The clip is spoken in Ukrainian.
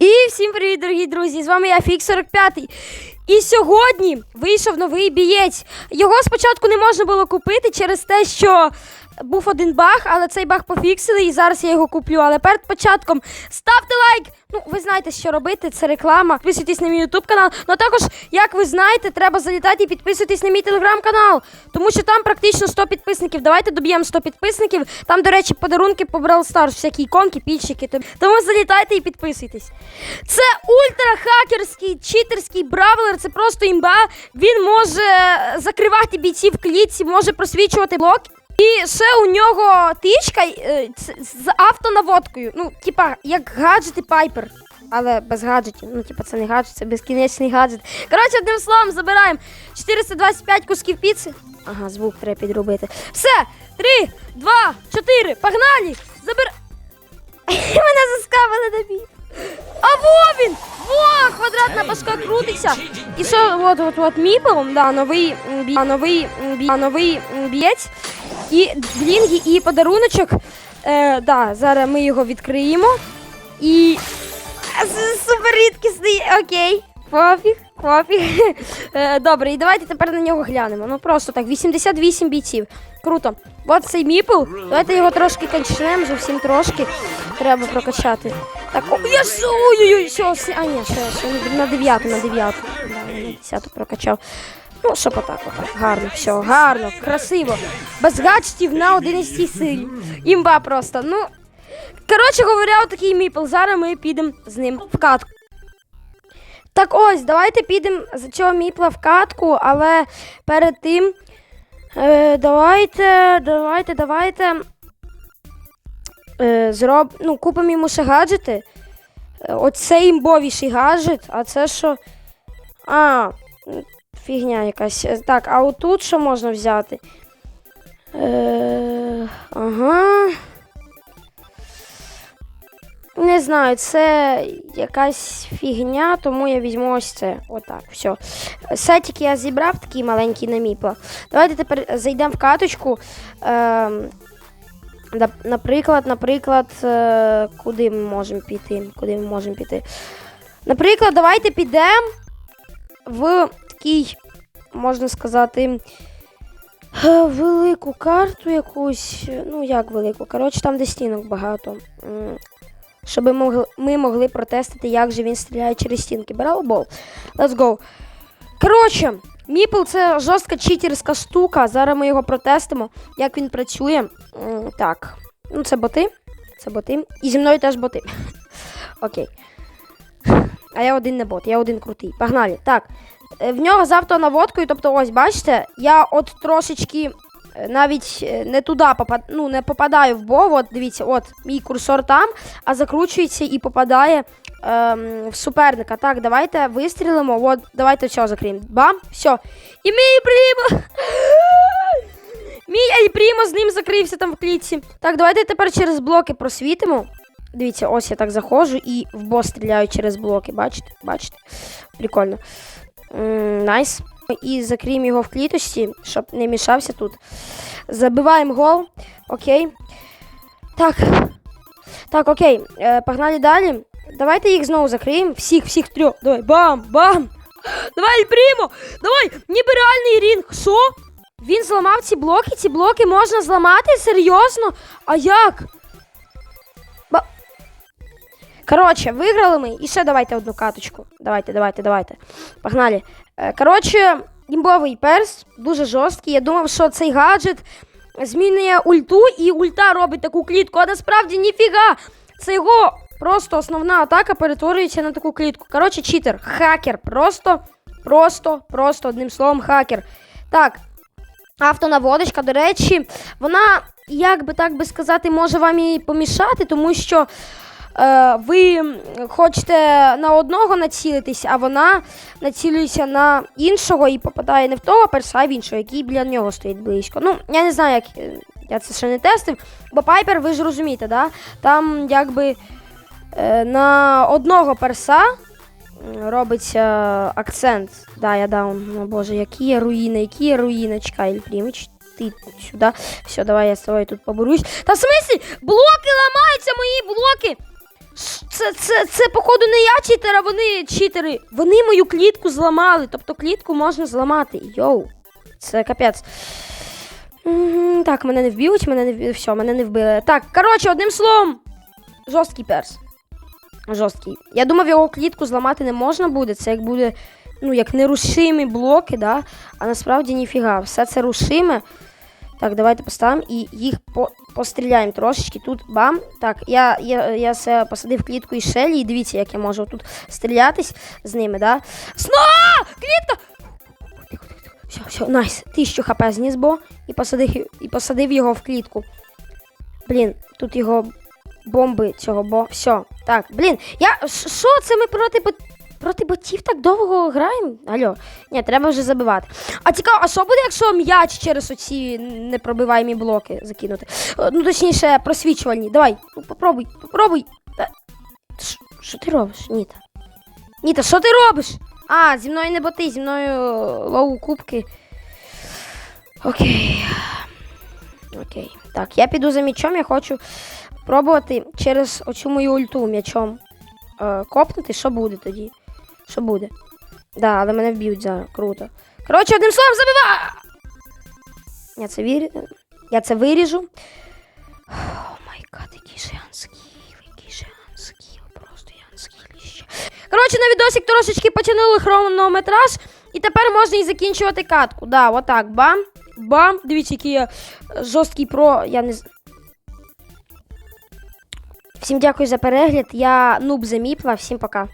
І всім привіт, дорогі друзі! З вами я Фік 45. І сьогодні вийшов новий бієць. Його спочатку не можна було купити через те, що був один баг, але цей баг пофіксили, і зараз я його куплю. Але перед початком ставте лайк. Ну, ви знаєте, що робити, це реклама. Підписуйтесь на мій YouTube канал. Ну а також, як ви знаєте, треба залітати і підписуйтесь на мій телеграм-канал, тому що там практично 100 підписників. Давайте доб'ємо 100 підписників. Там, до речі, подарунки по Brawl Stars, всякі іконки, пільчики. Тому залітайте і підписуйтесь. Це ультрахакерський читерський бравлер. Це просто імба. Він може е, закривати бійців в клітці, може просвічувати блок. І ще у нього тичка е, з автонаводкою. Ну, типа, як гаджети Пайпер. Але без гаджетів. Ну, типа, це не гаджет, це безкінечний гаджет. Коротше, одним словом, забираємо 425 кусків піци. Ага, звук треба підробити. Все, 3, 2, 4, погнали! Забир. Мене заскавили на бій. А во він! Во! Квадратна башка крутиться. І що, от, от, от, міпл, да, новий, м, бі, а, новий, м, бі, а, новий м, бієць. І блінги, і подаруночок. Е, да, зараз ми його відкриємо. І. Супер рідкісний, окей. Пофіг, пофіг. Е, добре, і давайте тепер на нього глянемо. Ну просто так, 88 бійців. Круто. От цей міпл. Давайте його трошки качнемо, зовсім трошки. Треба прокачати. Так, о, я ж, ой-ой-ой, все, а ні, ще, ще на 9, на 9. Да, на 10 прокачав. Ну, щоб отак, отак. Гарно, все, гарно, красиво. Без гаджетів на 11 силі. Імба просто. Ну, коротше говоря, отакий міпл. Зараз ми підемо з ним в катку. Так ось, давайте підемо з цього міпла в катку, але перед тим. Е, давайте, давайте, давайте. Е, зроб... Ну, купимо йому ще гаджети. Е, Оце імбовіший гаджет, а це що. А, фігня якась. Е, Так, а отут що можна взяти? Е, ага. Не знаю, це якась фігня, тому я візьму ось це. Отак, все. Сетик я зібрав такий маленький на міпла. Давайте тепер зайдемо в каточку. Да- наприклад, наприклад, е, куди ми можемо піти? Куди ми можемо піти? Наприклад, давайте підемо в такий, можна сказати, е, велику карту якусь. Ну, як велику? Коротше, там де стінок багато. Щоб ми могли, протестити, як же він стріляє через стінки. Барел бол. Let's go. Коротше, Міпл це жорстка читерська штука. Зараз ми його протестимо, як він працює. Так. Ну, це боти. Це боти. І зі мною теж боти. Окей. А я один не бот, я один крутий. Погнали. Так. Е, В нього з автонаводкою, тобто, ось, бачите, я от трошечки е, навіть е, не туди попад... ну, не попадаю в бов. От дивіться, от мій курсор там, а закручується і попадає ем, в суперника. Так, давайте вистрілимо. От, давайте все закриємо. Бам, все. І мій прімо. Мій Ельпрімо з ним закрився там в клітці. Так, давайте тепер через блоки просвітимо. Дивіться, ось я так заходжу і в бос стріляю через блоки. Бачите? Бачите? Прикольно. Найс. І закриємо його в кліточці, щоб не мішався тут. Забиваємо гол. Окей. Так. Так, окей. Е, погнали далі. Давайте їх знову закриємо. Всіх, всіх трьох. Давай, бам, бам. Давай, Прімо! Давай! Ніби реальний рінг. Що? Він зламав ці блоки? Ці блоки можна зламати? Серйозно? А як? Коротше, виграли ми. І ще давайте одну каточку. Давайте, давайте, давайте. Погнали. Е, Коротше, імбовий перс, дуже жорсткий. Я думав, що цей гаджет змінює ульту, і ульта робить таку клітку, а насправді ніфіга. Це його просто основна атака перетворюється на таку клітку. Коротше, читер, хакер. Просто, просто, просто одним словом, хакер. Так, автонаводочка, до речі, вона, як би так би сказати, може вам і помішати, тому що ви хочете на одного націлитись, а вона націлюється на іншого і попадає не в того перса, а в іншого, який біля нього стоїть близько. Ну, я не знаю, як е, я це ще не тестив, бо Пайпер, ви ж розумієте, да? там якби е, на одного перса робиться акцент. Да, я даун. О боже, які є руїни, які є руїни. Чекай, Ельфрімич, ти сюди. Все, давай я з тобою тут поборусь. Та в смислі, блоки! Ш- Це, це, це, походу, не я читер, а вони читери. Вони мою клітку зламали. Тобто клітку можна зламати. Йоу. Це капець. Так, мене не вб'ють, мене не вб'ють. Все, мене не вбили. Так, коротше, одним словом. Жорсткий перс. Жорсткий. Я думав, його клітку зламати не можна буде. Це як буде, ну, як нерушимі блоки, да? а насправді ніфіга. Все це рушиме. Так, давайте поставимо і їх по, постріляємо трошечки. Тут бам. Так, я, я, я все посадив клітку і шелі, і дивіться, як я можу тут стрілятись з ними, да? Сно! Клітка! Все, все, найс. Тисячу хп зніс, бо і посадив, і посадив його в клітку. Блін, тут його бомби цього, бо. Все. Так, блін, я. Що це ми проти. Проти ботів так довго граємо? Алло. Ні, треба вже забивати. А цікаво, а що буде, якщо м'яч через оці непробиваємі блоки закинути? Е, Ну, точніше, просвічувальні. Давай, ну, попробуй, попробуй. Що ти робиш, Ніта? Ніта, що ти робиш? А, зі мною не боти, зі мною лоу кубки. Окей. Окей. Так, я піду за м'ячом, я хочу пробувати через оцю мою ульту м'ячом е, копнути, що буде тоді? Що буде? Да, але мене вб'ють зараз. Круто. Коротше, одним словом забива! Я це вір... Я це виріжу. О май гад, який же анскіл, який же анскіл, просто я анскіліще. Коротше, на відосик трошечки потягнули хронометраж, і тепер можна і закінчувати катку. Да, отак, бам, бам. Дивіться, який я жорсткий про. Я не Всім дякую за перегляд. Я нуб заміпла. Всім пока.